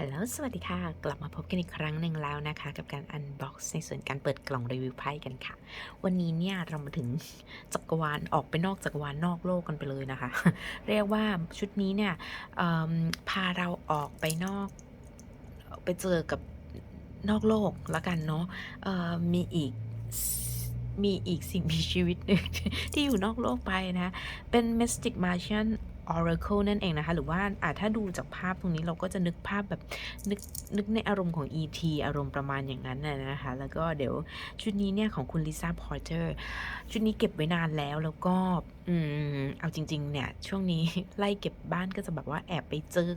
ฮัลโหล สวัสดีค่ะ กลับมาพบกันอีกครั้งหนึ่งแล้วนะคะ กับการอันบ็อกซ์ในส่วนการเปิดกล่องรีวิวไพ่กันค่ะ วันนี้เนี่ยเรามาถึงจักรวาลออกไปนอกจักรวาลนอกโลกกันไปเลยนะคะ เรียกว่าชุดนี้เนี่ยพาเราออกไปนอก ไปเจอกับนอกโลกแล้วกันเนาะมีอีกมีอีกสิ่งมีชีวิตหนึ่งที่อยู่นอกโลกไปนะ เป็น Mystic Martian Oracle นั่นเองนะคะ หรือว่าอ่าถ้าดูจากภาพตรงนี้เราก็จะนึกภาพแบบนึกนึกในอารมณ์ของ E.T. อารมณ์ประมาณอย่างนั้นน่ะนะคะ แล้วก็เดี๋ยวชุดนี้เนี่ยของคุณลิซ่าพอร์เตอร์ชุดนี้เก็บไว้นานแล้วแล้วก็อืมเอาจริง ๆ เนี่ย ช่วงนี้ไล่เก็บบ้านก็จะแบบว่าแอบไปเจอ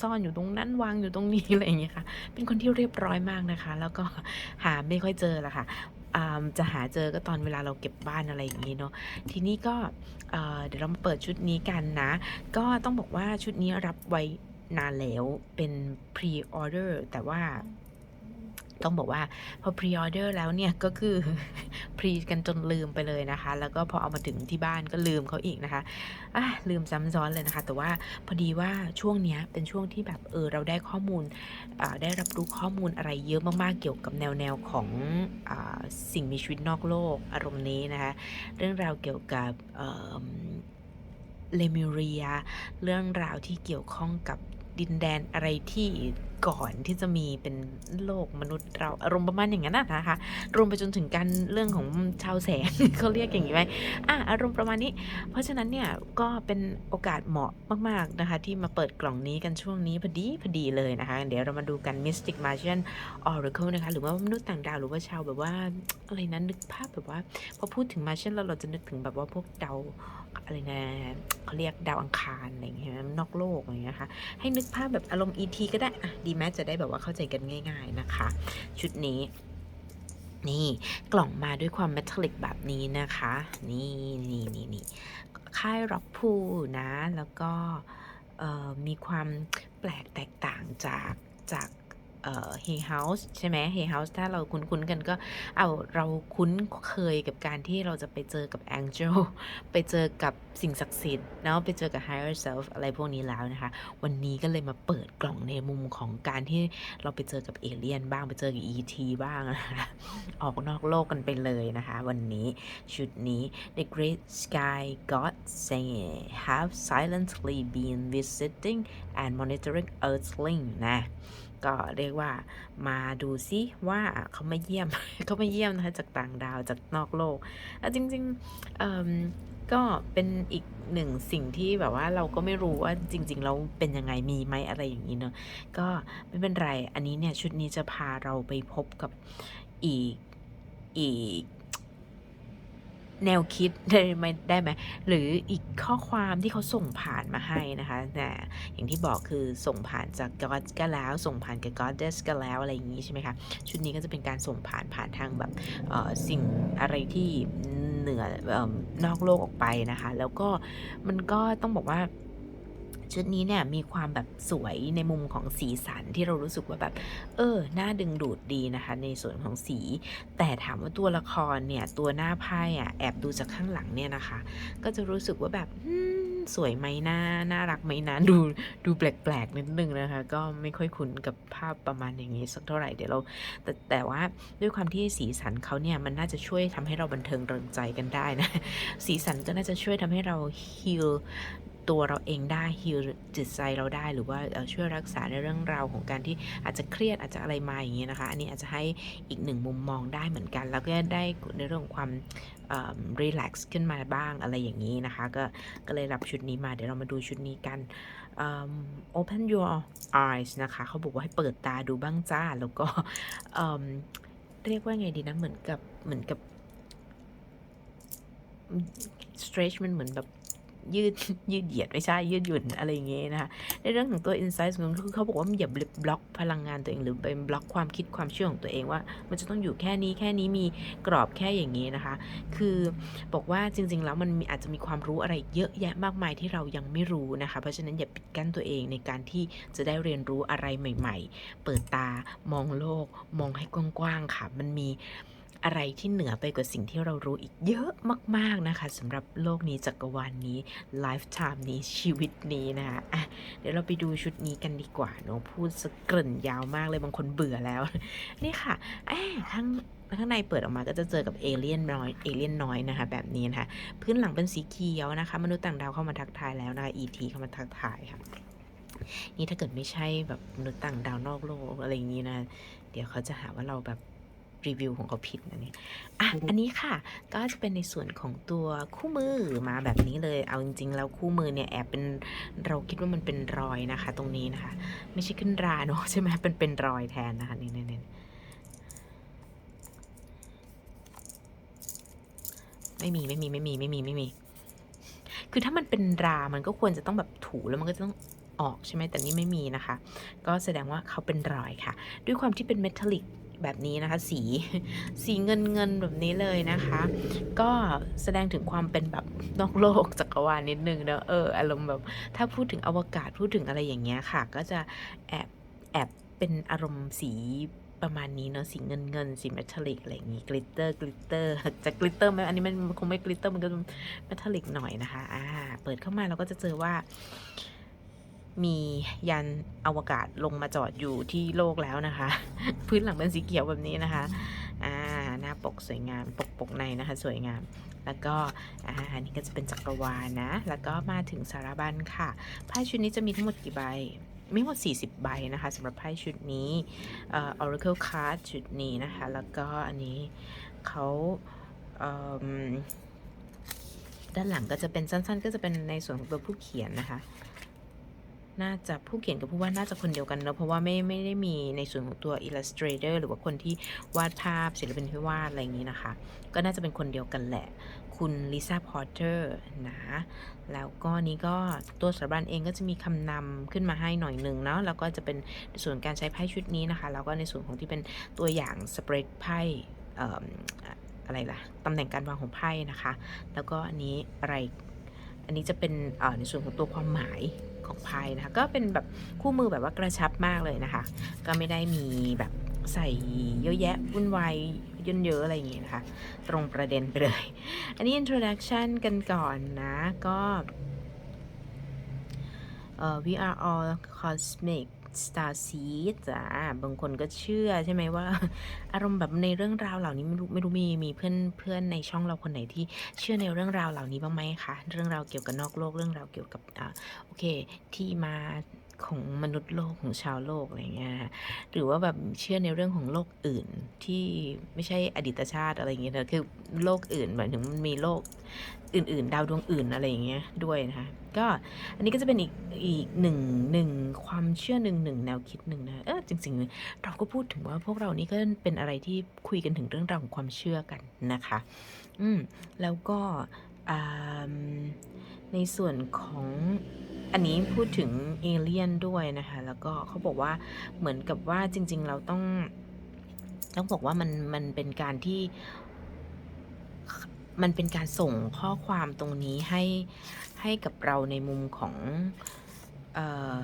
ซ่อนอยู่ตรงนั้นวางอยู่ตรงนี้อะไรอย่างเงี้ยค่ะ เป็นคนที่เรียบร้อยมากนะคะ แล้วก็หาไม่ค่อยเจอละค่ะอ่า จะหาเจอก็ตอนเวลาเราเก็บบ้านอะไรอย่างนี้เนาะทีนี้ก็เดี๋ยวเรามาเปิดชุดนี้กันนะ ก็ต้องบอกว่าชุดนี้รับไว้นานแล้วเป็น pre order แต่ว่า ต้องบอกว่าพอ pre order แล้วเนี่ยก็คือ pre กันจนลืมไปเลยนะคะ แล้วก็พอเอามาถึงที่บ้านก็ลืมเขาอีกนะคะอะลืมซ้ำซ้อนเลยนะคะ แต่ว่าพอดีว่าช่วงเนี้ยเป็นช่วงที่แบบเออเราได้ข้อมูลอ่าได้รับรู้ข้อมูลอะไรเยอะมากๆเกี่ยวกับแนวแนวของอสิ่งมีชีวิตนอกโลกอารมณ์นี้นะคะเรื่องราวเกี่ยวกับเลมิเรีย เรื่องราวที่เกี่ยวข้องกับ ดินแดนอะไรที่ก่อนที่จะมีเป็นโลกมนุษย์เราอารมณ์ประมาณอย่างนั้นนะคะ รวมไปจนถึงการเรื่องของชาวแสงเขาเรียกอย่างนี้ไหมอะอารมณ์ประมาณนี้ เพราะฉะนั้นเนี่ยก็เป็นโอกาสเหมาะมากๆนะคะ ที่มาเปิดกล่องนี้กันช่วงนี้พอดีพอดีเลยนะคะ เดี๋ยวเรามาดูกัน Mystic Martian Oracle นะคะ หรือว่ามนุษย์ต่างดาวหรือว่าชาวแบบว่าอะไรนั้นนึกภาพแบบว่าพอพูดถึง Martian แล้วเราจะนึกถึงแบบว่าพวกดาว อะไรนะเขาเรียกดาวอังคารอะไรอย่างเงี้ยนอกโลกอะไรอย่างเงี้ยค่ะให้นึกภาพแบบอารมณ์ ET ก็ได้อะดีไหมจะได้แบบว่าเข้าใจกันง่าย ๆนะคะ ชุดนี้นี่กล่องมาด้วยความเมทัลลิกแบบนี้นะคะ นี่นี่นี่นี่ค่ายร็อกพูนะ แล้วก็มีความแปลกแตกต่างจากจาก เอ่อ Hay House ใช่ไหม Hay House ถ้าเราคุ้นๆกันก็เอาเราคุ้นเคยกับการที่เราจะไปเจอกับ Angel ไปเจอกับสิ่งศักดิ์สิทธิ์เนาะไปเจอกับ Higher Self อะไรพวกนี้แล้วนะคะ วันนี้ก็เลยมาเปิดกล่องในมุมของการที่เราไปเจอกับเอเลี่ยนบ้างไปเจอกับ ET บ้างนะคะออกนอกโลกกันไปเลยนะคะ วันนี้ชุดนี้ The Great Sky God say have silently been visiting and monitoring Earthling นะ ก็เรียกว่ามาดูซิว่าเขามาเยี่ยม เขามาเยี่ยมนะคะจากต่างดาวจากนอกโลกแล้วจริงๆก็เป็นอีกหนึ่งสิ่งที่แบบว่าเราก็ไม่รู้ว่าจริงๆเราเป็นยังไงมีไหมอะไรอย่างนี้เนอะก็ไม่เป็นไร อันนี้เนี่ยชุดนี้จะพาเราไปพบกับอีกอีก แนวคิดได้ไหมได้ไหมหรืออีกข้อความที่เขาส่งผ่านมาให้นะคะแต่อย่างที่บอกคือส่งผ่านจาก God ก็แล้ว ส่งผ่านกับ Goddess ก็แล้วอะไรอย่างนี้ใช่ไหมคะ ชุดนี้ก็จะเป็นการส่งผ่านผ่านทางแบบสิ่งอะไรที่เหนืออนอกโลกออกไปนะคะ แล้วก็มันก็ต้องบอกว่า ชุดนี้เนี่ยมีความแบบสวยในมุมของสีสันที่เรารู้สึกว่าแบบ เออน่าดึงดูดดีนะคะ ในส่วนของสี แต่ถามว่าตัวละครเนี่ย ตัวหน้าไพ่อะแอบดูจากข้างหลังเนี่ยนะคะ ก็จะรู้สึกว่าแบบสวยไหมนะน่ารักไหมนะดูดูแปลกๆนิดนึงนะคะ ก็ไม่ค่อยคุ้นกับภาพประมาณอย่างนี้สักเท่าไหร่เดี๋ยวเรา แต่แต่ว่าด้วยความที่สีสันเขาเนี่ยมันน่าจะช่วยทำให้เราบันเทิงเริงใจกันได้นะ สีสันก็น่าจะช่วยทำให้เราฮิล ตัวเราเองได้ฮิลจิตใจเราได้หรือว่าช่วยรักษาในเรื่องราวของการที่อาจจะเครียดอาจจะอะไรมาอย่างเงี้ยนะคะ อันนี้อาจจะให้อีกหนึ่งมุมมองได้เหมือนกัน แล้วก็ได้ในเรื่องของความรีแลกซ์ขึ้นมาบ้างอะไรอย่างนี้นะคะ ก็ก็เลยรับชุดนี้มาเดี๋ยวเรามาดูชุดนี้กัน open your eyes นะคะ เขาบอกว่าให้เปิดตาดูบ้างจ้า แล้วก็เรียกว่าไงดีนะ เหมือนกับเหมือนกับ stretch มันเหมือนแบบ ยืดยืดเหยียดไม่ใช่ยืดหยุ่นอะไรอย่างเงี้ยนะคะในเรื่องของตัว insight ของคือเขาบอกว่ามันอย่าบล็อกพลังงานตัวเองหรือไปบล็อกความคิดความเชื่อของตัวเองว่า มันจะต้องอยู่แค่นี้แค่นี้มีกรอบแค่อย่างนี้นะคะ คือบอกว่าจริง ๆ แล้วมันมอาจจะมีความรู้อะไรเยอะแยะมากมายที่เรายังไม่รู้นะคะ เพราะฉะนั้นอย่าปิดกั้นตัวเองในการที่จะได้เรียนรู้อะไรใหม่ ๆ เปิดตามองโลก มองให้กว้างๆค่ะ มันมี อะไรที่เหนือไปกว่าสิ่งที่เรารู้อีกเยอะมาก ๆนะคะสำหรับโลกนี้จักรวาลนนี้ไลฟ์ไทม์นี้ชีวิตนี้นะคะะเดี๋ยวเราไปดูชุดนี้กันดีกว่าเนาะพูดสกเกริ่นยาวมากเลยบางคนเบื่อแล้ว นี่ค่ะแอข้างข้างในเปิดออกมาก็จะเจอกับเอเลี่ยนน้อยเอเลี่ยนน้อยนะคะ แบบนี้นะคะพื้นหลังเป็นสีเขียวนะคะ มนุษย์ต่างดาวเข้ามาทักทายแล้วนะคะ ET เข้ามาทักทายค่ะนี่ถ้าเกิดไม่ใช่แบบมนุษย์ต่างดาวนอกโลกอะไรอย่างนี้นะ เดี๋ยวเขาจะหาว่าเราแบบ รีวิวของเขาผิดนะเนี่ยอะอันนี้ค่ะ ก็จะเป็นในส่วนของตัวคู่มือมาแบบนี้เลย เอาจริง ๆ แล้วคู่มือเนี่ยแอบเป็นเราคิดว่ามันเป็นรอยนะคะ ตรงนี้นะคะ ไม่ใช่ขึ้นราเนอะใช่ไหมเป็นเป็นรอยแทนนะคะนี่นี่ไม่มีไม่มีไม่มีไม่มีไม่มี คือถ้ามันเป็นรา มันก็ควรจะต้องแบบถูแล้วมันก็จะต้องออกใช่ไหมแต่นี่ไม่มีนะคะ ก็แสดงว่าเขาเป็นรอยค่ะ ด้วยความที่เป็นเมทัลลิก แบบนี้นะคะ สีสีเงินเงินแบบนี้เลยนะคะ ก็แสดงถึงความเป็นแบบนอกโลกจักรวาลนิดนึงเนอะเอออารมณ์แบบถ้าพูดถึงอวกาศพูดถึงอะไรอย่างเงี้ยค่ะ ก็จะแอบแอบเป็นอารมณ์สีประมาณนี้เนาะสีเงินเงินสีเมทัลลิกอะไรอย่างงี้กลิตเตอร์กลิตเตอร์จะกลิตเตอร์ไหมอันนี้มันคงไม่กลิตเตอร์มันก็เมทัลลิกหน่อยนะคะอ่าเปิดเข้ามาเราก็จะเจอว่า มียันอวกาศลงมาจอดอยู่ที่โลกแล้วนะคะ พื้นหลังเป็นสีเขียวแบบนี้นะคะอ่าหน้าปกสวยงามปกปกในนะคะ สวยงาม แล้วก็อ่านนี้ก็จะเป็นจักรวาลนะ แล้วก็มาถึงสารบัญค่ะไพ่ชุดนี้จะมีทั้งหมดกี่ใบไม่หมด 40 ใบนะคะสำหรับไพ่ชุดนี้เอ่อ Oracle Card ชุดนี้นะคะ แล้วก็อันนี้เขาเอิ่มด้านหลังก็จะเป็นสั้นๆ ก็จะเป็นในส่วนของตัวผู้เขียนนะคะ น่าจะผู้เขียนกับผู้วาดน่าจะคนเดียวกันเนอะเพราะว่าไม่ไม่ได้มีในส่วนของตัว illustrator หรือว่าคนที่วาดภาพศิลปินที่วาดอะไรอย่างนี้นะคะ ก็น่าจะเป็นคนเดียวกันแหละ คุณลิซ่าพอร์เตอร์นะแล้วก็นี้ก็ตัวสถาบันเองก็จะมีคำนำขึ้นมาให้หน่อยหนึ่งเนาะแล้วก็จะเป็นในส่วนการใช้ไพ่ชุดนี้นะคะ แล้วก็ในส่วนของที่เป็นตัวอย่างสเปรดไพ่อะไรล่ะตำแหน่งการวางของไพ่นะคะ แล้วก็อันนี้อะไร อันนี้จะเป็นในส่วนของตัวความหมาย ของพายนะคะ ก็เป็นแบบคู่มือแบบว่ากระชับมากเลยนะคะ ก็ไม่ได้มีแบบใส่เยอะแยะวุ่นวายเยินเยอะอะไรอย่างงี้นะคะ ตรงประเด็นไปเลย อันนี้ introduction กันก่อนนะก็ uh, we are all cosmic star seeds อะบางคนก็เชื่อใช่ไหมว่า อารมณ์แบบในเรื่องราวเหล่านี้ไม่รู้ไม่รู้มีมีเพื่อนเพื่อนในช่องเราคนไหนที่เชื่อในเรื่องราวเหล่านี้บ้างไหมคะ เรื่องราวเกี่ยวกับนอกโลกเรื่องราวเกี่ยวกับอ่าโอเค ที่มา ของมนุษย์โลกของชาวโลกอะไรเงี้ยหรือว่าแบบเชื่อในเรื่องของโลกอื่นที่ไม่ใช่อดีตชาติอะไรอย่างเงี้ยนะคือโลกอื่นหมายถึงมันมีโลกอื่น ๆ ดาวดวงอื่นอะไรอย่างเงี้ยด้วยนะคะก็อันนี้ก็จะเป็นอีกอีกหนึ่งหนึ่งความเชื่อหนึ่งหนึ่งแนวคิดหนึ่งนะเออจริงๆเราก็พูดถึงว่าพวกเรานี่ก็เป็นอะไรที่คุยกันถึงเรื่องราวของความเชื่อกันนะคะ อืมแล้วก็อ่าในส่วนของ อันนี้พูดถึงเอเลี่ยนด้วยนะคะ แล้วก็เขาบอกว่าเหมือนกับว่าจริง ๆ เราต้อง ต้องบอกว่ามันมันเป็นการที่ มันเป็นการส่งข้อความตรงนี้ให้ให้กับเราในมุมของเอ่อ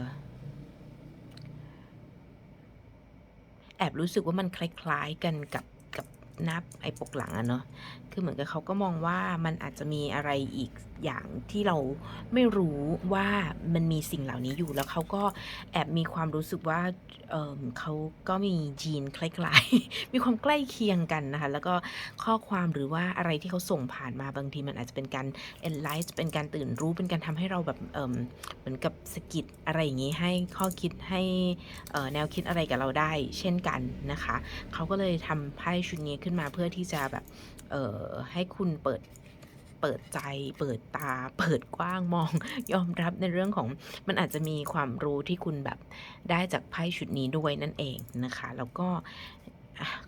แอบรู้สึกว่ามันคล้าย ๆ กันกับกับน้าไอ้ปกหลังอะเนาะ คือเหมือนกับเขาก็มองว่ามันอาจจะมีอะไรอีกอย่างที่เราไม่รู้ว่ามันมีสิ่งเหล่านี้อยู่ แล้วเขาก็แอบมีความรู้สึกว่าเเขาก็มียีนคล้ายๆ มีความใกล้เคียงกันนะคะ แล้วก็ข้อความหรือว่าอะไรที่เขาส่งผ่านมาบางทีมันอาจจะเป็นการ enlight เป็นการตื่นรู้เป็นการทำให้เราแบบเเหมือนกับสะกิดอะไรอย่างนี้ให้ข้อคิดให้แนวคิดอะไรกับเราได้ เช่นกันนะคะ เขาก็เลยทำไพ่ชุดนี้ขึ้นมาเพื่อที่จะแบบเออให้คุณเปิดเปิดใจ เปิดตา เปิดกว้างมอง ยอมรับในเรื่องของมันอาจจะมีความรู้ที่คุณแบบได้จากไพ่ชุดนี้ด้วยนั่นเองนะคะ แล้วก็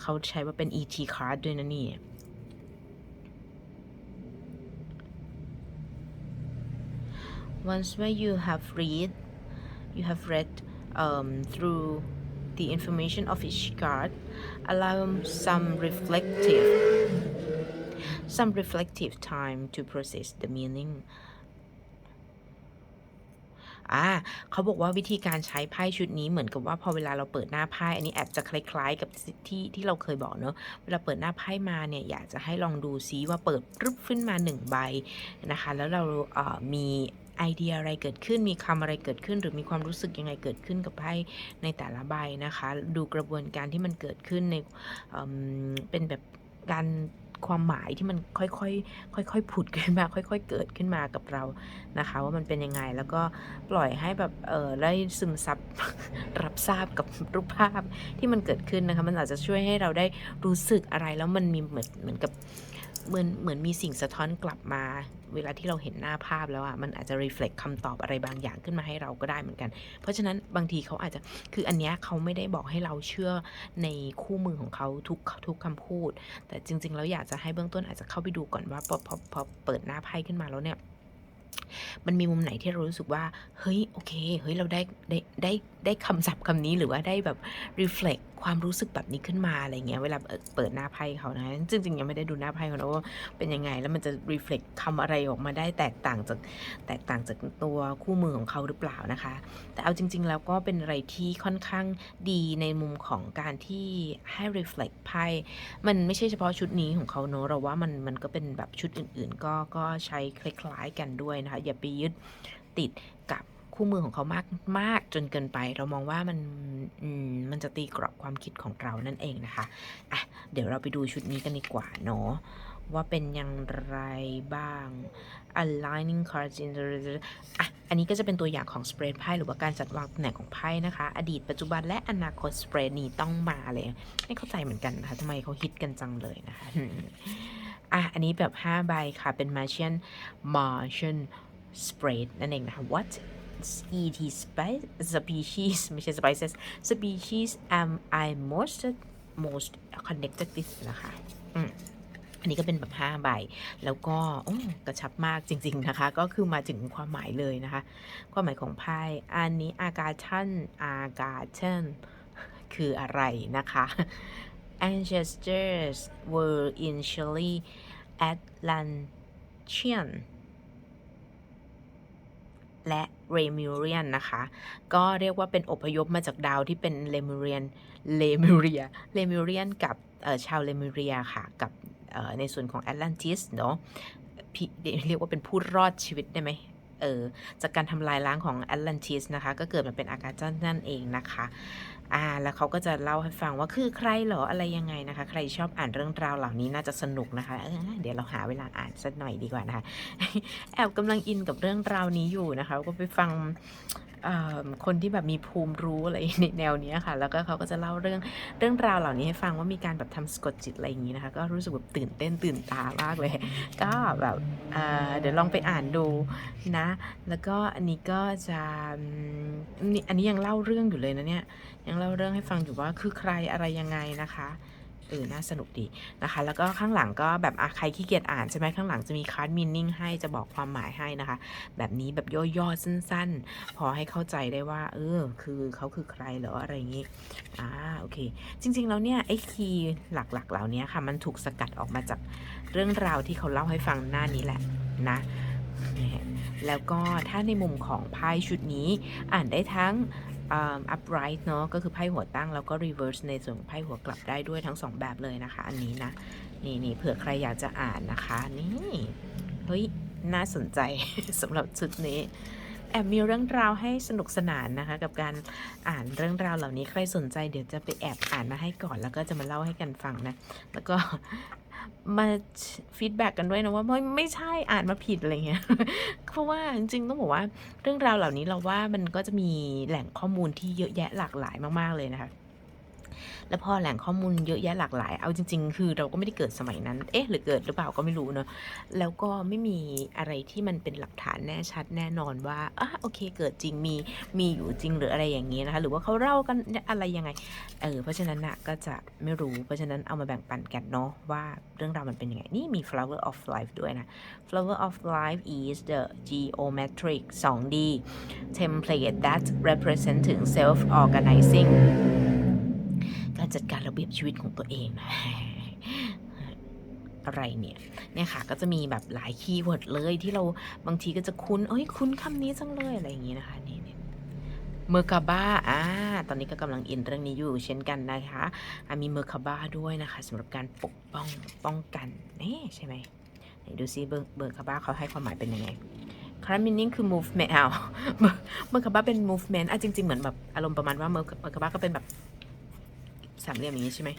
เขาใช้ว่าเป็น ET card ด้วยนะนี่ once when you have read you have read um, through the information of each card allow some reflective some reflective time to process the meaning อ่าเขาบอกว่าวิธีการใช้ไพ่ชุดนี้เหมือนกับว่าพอเวลาเราเปิดหน้าไพ่อันนี้แอบจะคล้าย ๆ กับที่ที่เราเคยบอกเนอะเวลาเปิดหน้าไพ่มาเนี่ยอยากจะให้ลองดูซิว่าเปิดรึบขึ้นมาหนึ่งใบนะคะ แล้วเราเอ่อมีไอเดียอะไรเกิดขึ้น มีคำอะไรเกิดขึ้น หรือมีความรู้สึกยังไงเกิดขึ้นกับไพ่ในแต่ละใบนะคะ ดูกระบวนการที่มันเกิดขึ้นในเอิ่มเป็นแบบการ ความหมายที่มันค่อยๆค่อยๆผุดขึ้นมา ค่อย ๆ เกิดขึ้นมากับเรานะคะ ว่ามันเป็นยังไงแล้วก็ปล่อยให้แบบเออได้ซึมซับรับทราบกับรูปภาพที่มันเกิดขึ้นนะคะ มันอาจจะช่วยให้เราได้รู้สึกอะไรแล้วมันมีเหมือนเหมือนกับ เหมือนเหมือนมีสิ่งสะท้อนกลับมา เวลาที่เราเห็นหน้าภาพแล้วอะมันอาจจะ reflect คำตอบอะไรบางอย่างขึ้นมาให้เราก็ได้เหมือนกัน เพราะฉะนั้นบางทีเขาอาจจะคืออันเนี้ยเขาไม่ได้บอกให้เราเชื่อในคู่มือของเขาทุกทุกคำพูด แต่จริง ๆ แล้วอยากจะให้เบื้องต้นอาจจะเข้าไปดูก่อนว่าพอพอพอเปิดหน้าไพ่ขึ้นมาแล้วเนี่ยมันมีมุมไหนที่เรารู้สึกว่า เฮ้ย โอเค เฮ้ย เราได้ได้ได้ ได้คำศัพท์คำนี้หรือว่าได้แบบ reflect ความรู้สึกแบบนี้ขึ้นมาอะไรเงี้ยเวลาเปิดหน้าไพ่เขานะจริงๆยังไม่ได้ดูหน้าไพ่เขานะว่าเป็นยังไง แล้วมันจะ reflect คำอะไรออกมาได้แตกต่างจากแตกต่างจากตัวคู่มือของเขาหรือเปล่านะคะ แต่เอาจริง ๆ แล้วก็เป็นอะไรที่ค่อนข้างดีในมุมของการที่ให้ reflect ไพ่มันไม่ใช่เฉพาะชุดนี้ของเขาเนอะเราว่ามันมันก็เป็นแบบชุดอื่น ๆ ก็ก็ใช้คล้ายๆกันด้วยนะคะอย่าไปยึดติดกับ คู่มือของเขามากมากจนเกินไป เรามองว่ามันมมันจะตีกรอบความคิดของเรานั่นเองนะคะอะเดี๋ยวเราไปดูชุดนี้กันดีกว่าเนาะว่าเป็นอย่างไรบ้าง aligning cards in the อะอันนี้ก็จะเป็นตัวอย่างของ spread ไพ่หรือว่าการจัดวางตำแหน่งของไพ่นะคะ อดีตปัจจุบันและอนาคต spread นี้ต้องมาเลย ไม่เข้าใจเหมือนกันนะคะทำไมเขาฮิตกันจังเลยนะคะอะอันนี้แบบ 5 ใบค่ะ เป็น Martian Martian spread นั่นเองนะคะ what et spe- species ไม่ใช่ spices species am I most most connected with นะคะอืมอันนี้ก็เป็นแบบ5ใบ แล้วก็โอ้กระชับมากจริง ๆนะคะ ก็คือมาถึงความหมายเลยนะคะ ความหมายของไพ่อันนี้อากาชันอากาชันคืออะไรนะคะ ancestors were initially Atlantean และ เรมิเรียนนะคะ ก็เรียกว่าเป็นอพยพมาจากดาวที่เป็นเลมิเรียนเลมิเรียเลมิเรียนกับชาวเลมิเรียค่ะ กับในส่วนของแอตแลนติสเนาะเรียกว่าเป็นผู้รอดชีวิตได้ไหมเออจากการทำลายล้างของแอตแลนติสนะคะ ก็เกิดมาเป็นอากาจันนั่นเองนะคะ อ่า แล้วเขาก็จะเล่าให้ฟังว่าคือใครเหรออะไรยังไงนะคะ ใครชอบอ่านเรื่องราวเหล่านี้น่าจะสนุกนะคะเออเดี๋ยวเราหาเวลาอ่านสักหน่อยดีกว่านะคะ แอบกำลังอินกับเรื่องราวนี้อยู่นะคะ ก็ไปฟังคนที่แบบมีภูมิรู้อะไรในแนวนี้ค่ะ แล้วก็เขาก็จะเล่าเรื่องเรื่องราวเหล่านี้ให้ฟังว่ามีการแบบทำสะกดจิตอะไรอย่างนี้นะคะ ก็รู้สึกแบบตื่นเต้นตื่นตามากเลย ก็แบบเเดี๋ยวลองไปอ่านดูนะ แล้วก็อันนี้ก็จะอันนี้ยังเล่าเรื่องอยู่เลยนะเนี่ย ยังเล่าเรื่องให้ฟังอยู่ว่าคือใครอะไรยังไงนะคะเออน่าสนุกดีนะคะ แล้วก็ข้างหลังก็แบบอะใครขี้เกียจอ่านใช่ไหมข้างหลังจะมีคาร์ดมินนิ่งให้จะบอกความหมายให้นะคะ แบบนี้แบบย่อๆสั้น ๆ พอให้เข้าใจได้ว่า เออ คือเขาคือใครหรออะไรอย่างนี้อ่าโอเค จริง ๆ แล้วเนี่ยไอ้คีย์หลักๆ เหล่านี้ค่ะ มันถูกสกัดออกมาจากเรื่องราวที่เขาเล่าให้ฟังหน้านี้แหละนะแล้วก็ถ้าในมุมของไพ่ชุดนี้อ่านได้ทั้ง upright เนาะก็คือไพ่หัวตั้งแล้วก็ reverse ในส่วนของไพ่หัวกลับได้ด้วยทั้งสองแบบเลยนะคะ อันนี้นะ นี่นี่เผื่อใครอยากจะอ่านนะคะ นี่เฮ้ยน่าสนใจสำหรับชุดนี้แอบมีเรื่องราวให้สนุกสนานนะคะ กับการอ่านเรื่องราวเหล่านี้ใครสนใจเดี๋ยวจะไปแอบอ่านมาให้ก่อน แล้วก็จะมาเล่าให้กันฟังนะ แล้วก็ มาฟีดแบ็กกันด้วยนะว่าไม่ไม่ใช่อ่านมาผิดอะไรเงี้ย เพราะว่าจริงๆต้องบอกว่าเรื่องราวเหล่านี้เราว่ามันก็จะมีแหล่งข้อมูลที่เยอะแยะหลากหลายมากๆเลยนะคะ แล้วพอแหล่งข้อมูลเยอะแยะหลากหลาย เอาจริง ๆ คือเราก็ไม่ได้เกิดสมัยนั้น เอ๊ะหรือเกิดหรือเปล่าก็ไม่รู้เนอะแล้วก็ไม่มีอะไรที่มันเป็นหลักฐานแน่ชัดแน่นอนว่าอะโอเค เกิดจริง มีมีอยู่จริงหรืออะไรอย่างนี้นะคะ หรือว่าเขาเล่ากันอะไรยังไง เออ เพราะฉะนั้นนะก็จะไม่รู้ เพราะฉะนั้นเอามาแบ่งปันกันเนาะว่าเรื่องราวมันเป็นยังไง นี่มี flower of life ด้วยนะ flower of life is the geometric 2D template that represent ถึง self organizing การจัดการระเบียบชีวิตของตัวเองนะอะไรเนี่ยเนี่ยค่ะก็จะมีแบบหลายคีย์เวิร์ดเลยที่เราบางทีก็จะคุ้นเอ้ยคุ้นคำนี้จังเลยอะไรอย่างงี้นะคะนี่นี่เมอร์คาบ้าอ่าตอนนี้ก็กำลังอินเรื่องนี้อยู่เช่นกันนะคะมีเมอร์คาบ้าด้วยนะคะสำหรับการปกป้องป้องกันนี่ใช่ไหมดูซิเบอร์เบอร์คาบ้าเขาให้ความหมายเป็นยังไงคาร์มินิ่งคือ movement อ้าเมอร์เมอร์คาบ้าเป็น movement อะจริงๆ เหมือนแบบอารมณ์ประมาณว่าเมอร์เมอร์คาบ้าก็เป็นแบบ สามเหลี่ยมอย่างนี้ใช่ไหม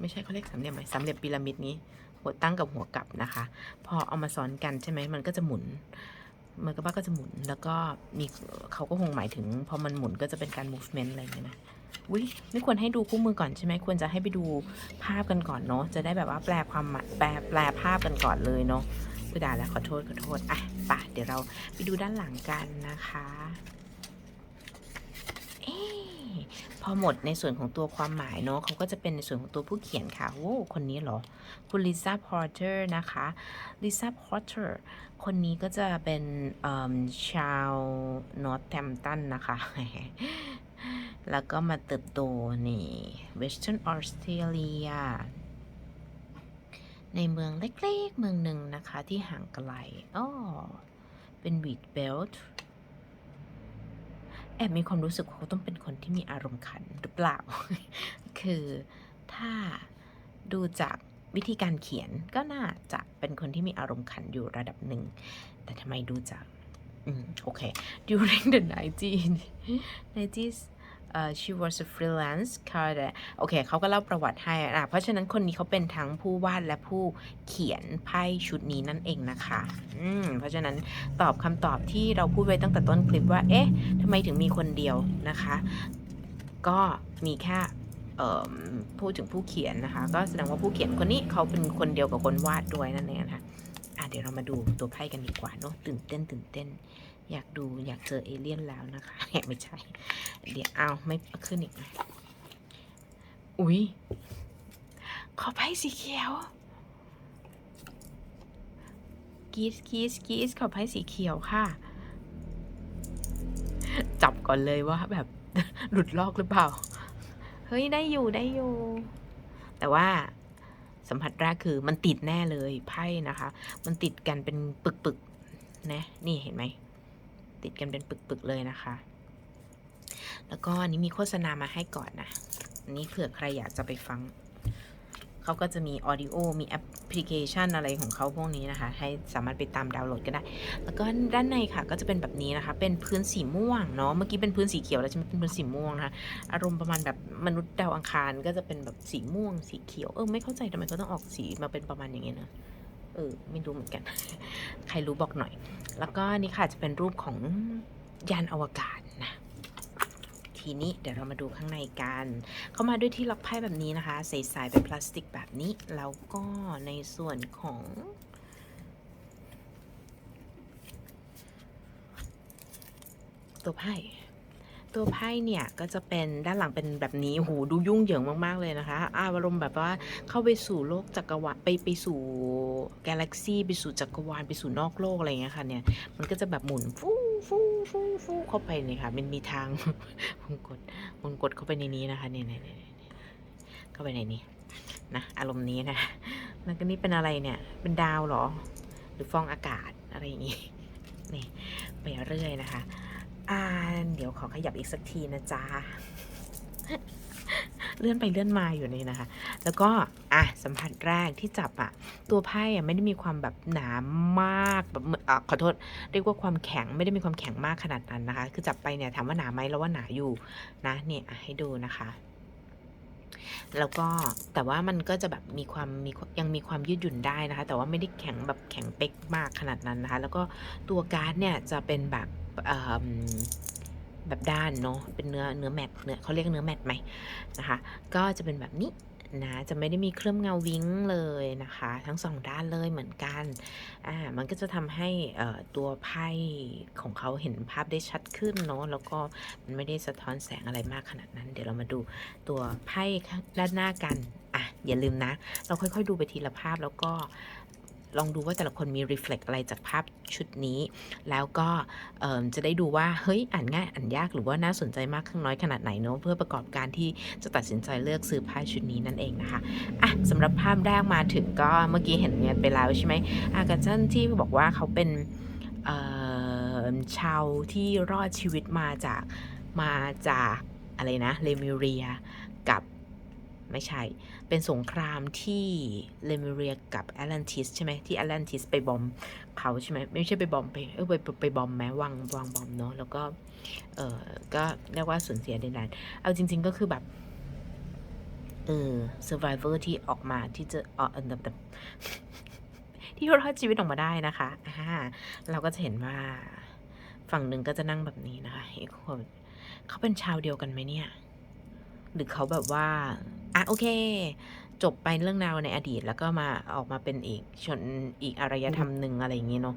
ไม่ใช่เขาเรียกสามเหลี่ยมไหมสามเหลี่ยมพีระมิดนี้ หัวตั้งกับหัวกลับนะคะ พอเอามาซ้อนกันใช่ไหมมันก็จะหมุนมอร์คาบ้าก็จะหมุนแล้วก็มีเขาก็คงหมายถึง พอมันหมุนก็จะเป็นการ movement อะไรอย่างเงี้ยนะอุ้ยไม่ควรให้ดูคู่มือก่อนใช่ไหมควรจะให้ไปดูภาพกันก่อนเนาะจะได้แบบว่าแปลความแปลแปลภาพกันก่อนเลยเนาะคือด่าแล้วขอโทษขอโทษอะป่ะเดี๋ยวเราไปดูด้านหลังกันนะคะ เอ๊ พอหมดในส่วนของตัวความหมายเนาะเขาก็จะเป็นในส่วนของตัวผู้เขียนค่ะโว้คนนี้เหรอ คุณลิซ่าพอร์เตอร์นะคะลิซ่าพอร์เตอร์คนนี้ก็จะเป็นชาวนอร์ทแ m มตันนะคะแล้วก็มาเติบโตนี่ Western Australia ในเมืองเล็กๆ เมืองหนึ่งนะคะที่ห่างไกลอ้อเป็นวีดเบลต์ แอบมีความรู้สึกว่าเขาต้องเป็นคนที่มีอารมณ์ขันหรือเปล่า คือถ้าดูจากวิธีการเขียนก็น่าจะเป็นคนที่มีอารมณ์ขันอยู่ระดับหนึ่ง แต่ทำไมดูจาก อืม โอเค during the 90s 90s uh, she was a freelance card โอเคเขาก็เล่าประวัติให้อะเพราะฉะนั้นคนนี้เขาเป็นทั้งผู้วาดและผู้เขียนไพ่ชุดนี้นั่นเองนะคะอืมเพราะฉะนั้นตอบคำตอบที่เราพูดไว้ตั้งแต่ต้นคลิปว่า เอ๊ะทำไมถึงมีคนเดียวนะคะ ก็มีแค่พูดถึงผู้เขียนนะคะ ก็แสดงว่าผู้เขียนคนนี้เขาเป็นคนเดียวกับคนวาดด้วยนั่นเองนะคะอะเดี๋ยวเรามาดูตัวไพ่กันดีกว่าเนาะตื่นเต้นตื่นเต้น อยากดูอยากเจอเอเลี่ยนแล้วนะคะไม่ใช่ เดี๋ยวเอาไม่ขึ้นอีกนะอุ๊ย ขอไพ่สีเขียวกีสกีสกีสขอไพ่สีเขียวค่ะ จับก่อนเลยว่าแบบหลุดลอกหรือเปล่า เฮ้ย ได้อยู่ได้อยู่ แต่ว่าสัมผัสแรกคือมันติดแน่เลยไพ่นะคะ มันติดกันเป็นปึกๆนะ นี่เห็นไหม ติดกันเป็นปึกๆเลยนะคะ แล้วก็อันนี้มีโฆษณามาให้ก่อนนะอันนี้เผื่อใครอยากจะไปฟัง เขาก็จะมีออดิโอมีแอปพลิเคชันอะไรของเขาพวกนี้นะคะ ให้สามารถไปตามดาวน์โหลดก็ได้ แล้วก็ด้านในค่ะก็จะเป็นแบบนี้นะคะ เป็นพื้นสีม่วงเนาะ เมื่อกี้เป็นพื้นสีเขียวแล้วใช่ไหมเป็นพื้นสีม่วงนะคะ อารมณ์ประมาณแบบมนุษย์ดาวอังคารก็จะเป็นแบบสีม่วงสีเขียว เออไม่เข้าใจทำไมเขาต้องออกสีมาเป็นประมาณอย่างเงี้ยนะ เออไม่รู้เหมือนกัน ใครรู้บอกหน่อย แล้วก็นี่ค่ะจะเป็นรูปของยานอวกาศนะทีนี้เดี๋ยวเรามาดูข้างในกัน เข้ามาด้วยที่ล็อกไพ่แบบนี้นะคะ ใสๆเป็นพลาสติกแบบนี้ แล้วก็ในส่วนของตัวไพ่ ตัวไพ่เนี่ยก็จะเป็นด้านหลังเป็นแบบนี้โหดูยุ่งเหยิงมากๆเลยนะคะ อารมณ์แบบว่าเข้าไปสู่โลกจักรวาลไปไปสู่กาแล็กซี่ไปสู่จักรวาลไปสู่นอกโลกอะไรเงี้ยค่ะเนี่ยมันก็จะแบบหมุนฟูฟูฟูฟูเข้าไปเนี่ยค่ะมันมีทางวงกดวงกดเข้าไปในนี้นะคะเนี่ยเนี่ยเนี่ยเนี่ยเข้าไปในนี้นะอารมณ์นี้นะแล้วก็นี่เป็นอะไรเนี่ยเป็นดาวเหรอ หรือฟองอากาศอะไรอย่างงี้นี่ไปเรื่อยนะคะ อ่าเดี๋ยวขอขยับอีกสักทีนะจ๊ะ เลื่อนไปเลื่อนมาอยู่นี่นะคะ แล้วก็อะสัมผัสแรกที่จับอะ ตัวไพ่อะไม่ได้มีความแบบหนามากแบบอะขอโทษ เรียกว่าความแข็งไม่ได้มีความแข็งมากขนาดนั้นนะคะ คือจับไปเนี่ยถามว่าหนาไหมแล้วว่าหนาอยู่นะเนี่ยให้ดูนะคะ แล้วก็แต่ว่ามันก็จะแบบมีความมียังมีความยืดหยุ่นได้นะคะ แต่ว่าไม่ได้แข็งแบบแข็งเป๊กมากขนาดนั้นนะคะ แล้วก็ตัวการ์ดเนี่ยจะเป็นแบบแบบด้านเนาะเป็นเนื้อเนื้อแมทเนื้อเขาเรียกเนื้อแมทไหมนะคะ ก็จะเป็นแบบนี้ นะจะไม่ได้มีเคลือบเงาวิ้งเลยนะคะ ทั้งสองด้านเลยเหมือนกันอ่ามันก็จะทำให้ตัวไพ่ของเขาเห็นภาพได้ชัดขึ้นเนาะแล้วก็มันไม่ได้สะท้อนแสงอะไรมากขนาดนั้น เดี๋ยวเรามาดูตัวไพ่ด้านหน้ากันอะอย่าลืมนะ เราค่อยๆดูไปทีละภาพแล้วก็ ลองดูว่าแต่ละคนมี reflect อะไรจากภาพชุดนี้ แล้วก็จะได้ดูว่า เฮ้ย อ่านง่าย อ่านยากหรือว่าน่าสนใจมากข้างน้อยขนาดไหนเนอะเพื่อประกอบการที่จะตัดสินใจเลือกซื้อผ้าชุดนี้นั่นเองนะคะอะสำหรับภาพแรกมาถึงก็เมื่อกี้เห็นเงียไปแล้วใช่ไหมอากาจันที่บอกว่าเขาเป็นชาวที่รอดชีวิตมาจากมาจากอะไรนะเลมิเรียกับ ไม่ใช่ เป็นสงครามที่เลมิเรียกับแอตแลนติสใช่ไหมที่แอตแลนติสไปบอมเขาใช่ไหมไม่ใช่ไปบอมไปเออไปไปบอมแม้วางวางบอมเนาะแล้วก็เออก็เรียกว่าสูญเสียใดๆเอาจริง ๆ ก็คือแบบเออ survivor ที่ออกมาที่จะเออเออแบบที่รอดชีวิตออกมาได้นะคะอ่าเราก็จะเห็นว่าฝั่งหนึ่งก็จะนั่งแบบนี้นะคะอีกคนเขาเป็นชาวเดียวกันไหมเนี่ย หรือเขาแบบว่าอะโอเค จบไปเรื่องราวในอดีต แล้วก็มาออกมาเป็นอีกชนอีกอารยธรรมหนึ่งอะไรอย่างเงี้เนาะ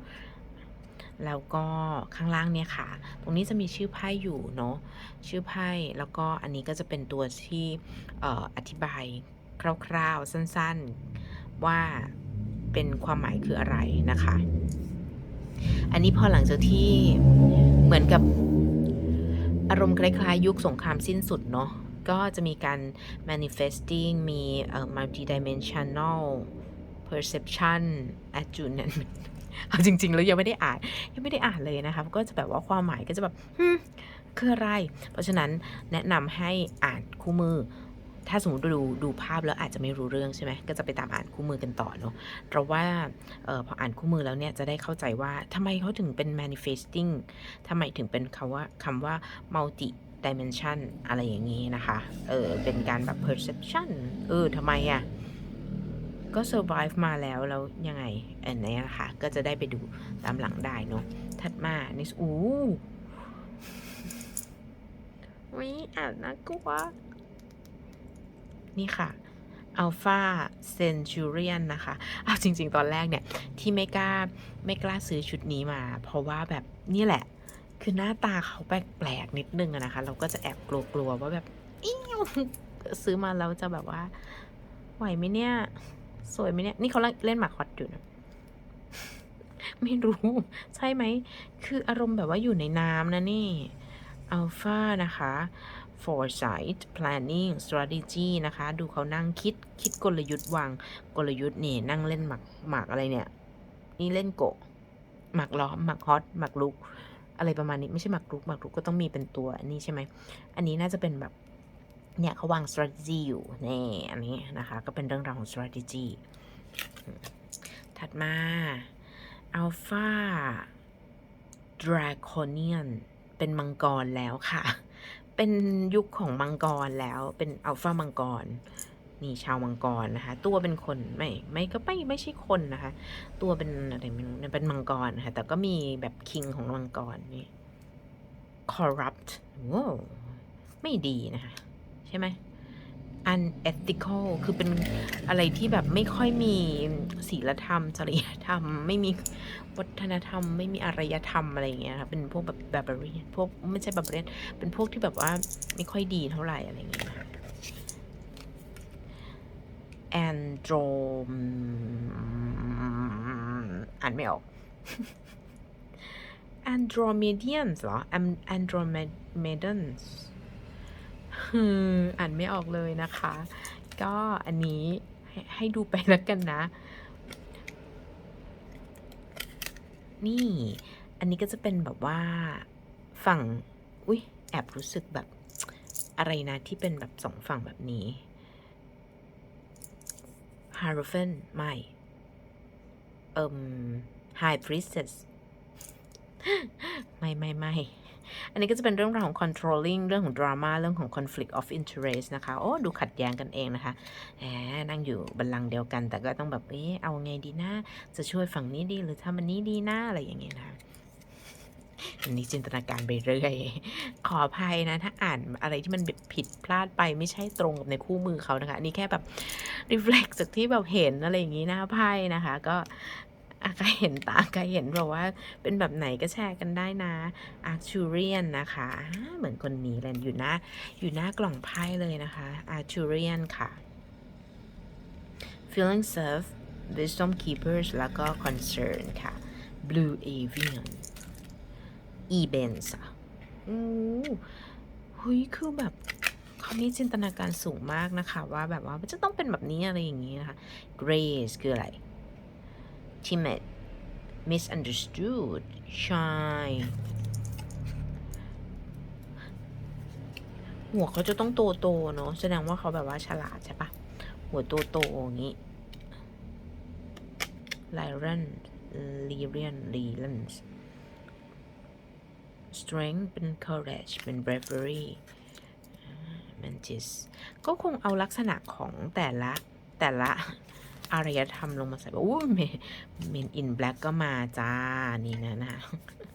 แล้วก็ข้างล่างเนี่ยค่ะ ตรงนี้จะมีชื่อไพ่อยู่เนาะชื่อไพ่แล้วก็อันนี้ก็จะเป็นตัวที่เอออธิบายคร่าวๆ สั้นๆว่าเป็นความหมายคืออะไรนะคะ อันนี้พอหลังจากที่เหมือนกับอารมณ์คล้ายๆ ยุคสงครามสิ้นสุดเนาะ ก็จะมีการ manifesting มี multidimensional perception attunement เอาจริง ๆ แล้วยังไม่ได้อ่าน ยังไม่ได้อ่านเลยนะคะก็จะแบบว่าความหมายก็จะแบบคืออะไร เพราะฉะนั้นแนะนำให้อ่านคู่มือ ถ้าสมมติดูดูภาพแล้วอาจจะไม่รู้เรื่องใช่ไหมก็จะไปตามอ่านคู่มือกันต่อเนาะเพราะว่าออพออ่านคู่มือแล้วเนี่ยจะได้เข้าใจว่าทำไมเขาถึงเป็น manifesting ทำไมถึงเป็นคำว่าคำว่า multi dimension อะไรอย่างนี้นะคะ เออ เป็นการแบบ perception เออทำไมอะ่ะ ก็ survive มาแล้ว แล้วยังไง อันนี้นะคะ ก็จะได้ไปดูตามหลังได้เนาะ ถัดมานี่อู้วิอ่านนะกูว่านี่ค่ะ Alpha Centurion นะคะ เอาจริง ๆ ตอนแรกเนี่ย ที่ไม่กล้าไม่กล้าซื้อชุดนี้มา เพราะว่าแบบนี่แหละ คือหน้าตาเขาแปลกๆนิดนึงอะนะคะ เราก็จะแอบกลัวๆว่าแบบอิ้วซื้อมาแล้วจะแบบว่าไหวไหมเนี่ย สวยไหมเนี่ย นี่เขาเล่นหมากฮอตอยู่นะไม่รู้ ใช่ไหม คืออารมณ์แบบว่าอยู่ในน้ำนะนี่ Alpha นะคะ foresight planning strategy นะคะ ดูเขานั่งคิดคิดกลยุทธ์วางกลยุทธ์นี่นั่งเล่นหมากหมากอะไรเนี่ย นี่เล่นโกะหมากล้อมหมากฮอตหมากลุก อะไรประมาณนี้ไม่ใช่หมากรุกหมากรุกก็ต้องมีเป็นตัวอันนี้ใช่ไหมอันนี้น่าจะเป็นแบบเนี่ยเขาวาง strategy อยู่นี่อันนี้นะคะ ก็เป็นเรื่องราวของ strategy ถัดมา alpha draconian เป็นมังกรแล้วค่ะ เป็นยุคของมังกรแล้วเป็นอัลฟามังกร นี่ชาวมังกรนะคะ ตัวเป็นคนไม่ไม่ก็ไม่ไม่ใช่คนนะคะ ตัวเป็นอะไรไม่รู้เป็นมังกรนะคะแต่ก็มีแบบคิงของมังกรนี่ corrupt ว้าวไม่ดีนะคะ ใช่ไหม unethical คือเป็นอะไรที่แบบไม่ค่อยมีศีลธรรม จริยธรรม ไม่มีวัฒนธรรม ไม่มีอารยธรรมอะไรอย่างเงี้ยค่ะเป็นพวกแบบ barbarian พวกไม่ใช่ barbarian เป็นพวกที่แบบว่าไม่ค่อยดีเท่าไหร่อะไรอย่างเงี้ย นะคะ androm อ่านไม่ออก andromedians เหรอ Am- andromedans ฮืออ่านไม่ออกเลยนะคะ ก็อันนี้ให้ให้ดูไปแล้วกันนะ นี่ อันนี้ก็จะเป็นแบบว่าฝั่ง อุ้ยแอบรู้สึกแบบอะไรนะที่เป็นแบบสองฝั่งแบบนี้ h a r o p h a n ไม่เอิม High Priestess ไม่ไม่ไม่อันนี้ก็จะเป็นเรื่องราวของ controlling เรื่องของ drama เรื่องของ conflict of interest นะคะ โอ้ ดูขัดแย้งกันเองนะคะแหมนั่งอยู่บัลลังก์เดียวกัน แต่ก็ต้องแบบ เอ๊ะ เอาไงดีนะ จะช่วยฝั่งนี้ดีหรือทำอันนี้ดีนะอะไรอย่างเงี้ยนะ อันนี้จินตนาการไปเรื่อยขออภัยนะ ถ้าอ่านอะไรที่มันผิดพลาดไปไม่ใช่ตรงกับในคู่มือเขานะคะ อันนี้แค่แบบ reflect จากที่แบบเห็นอะไรอย่างนี้น้าไพ่นะคะ ก็อาใครเห็นตาใครเห็นแบบว่าเป็นแบบไหนก็แชร์กันได้นะ Arcturian นนะคะ เหมือนคนนี้เลยอยู่หน้าอยู่หน้ากล่องไพ่เลยนะคะ Arcturian ค่ะ feeling safe wisdom keepers แล้วก็ concern ค่ะ blue avian e benz อะอู้เฮ้ยคือแบบเขามีจินตนาการสูงมากนะคะ ว่าแบบว่ามันจะต้องเป็นแบบนี้อะไรอย่างนี้นะคะ grace คืออะไร timid misunderstood shy หัวเขาจะต้องโตโตๆเนอะแสดงว่าเขาแบบว่าฉลาดใช่ปะหัวโตโตๆอย่างนี้ lion lion lion strength เป็น courage เป็น bravery มันจิสก็คงเอาลักษณะของแต่ละแต่ละอารยธรรมลงมาใส่แบบอู้เมนอินแบล็กก็มาจ้า นี่นะนะคะ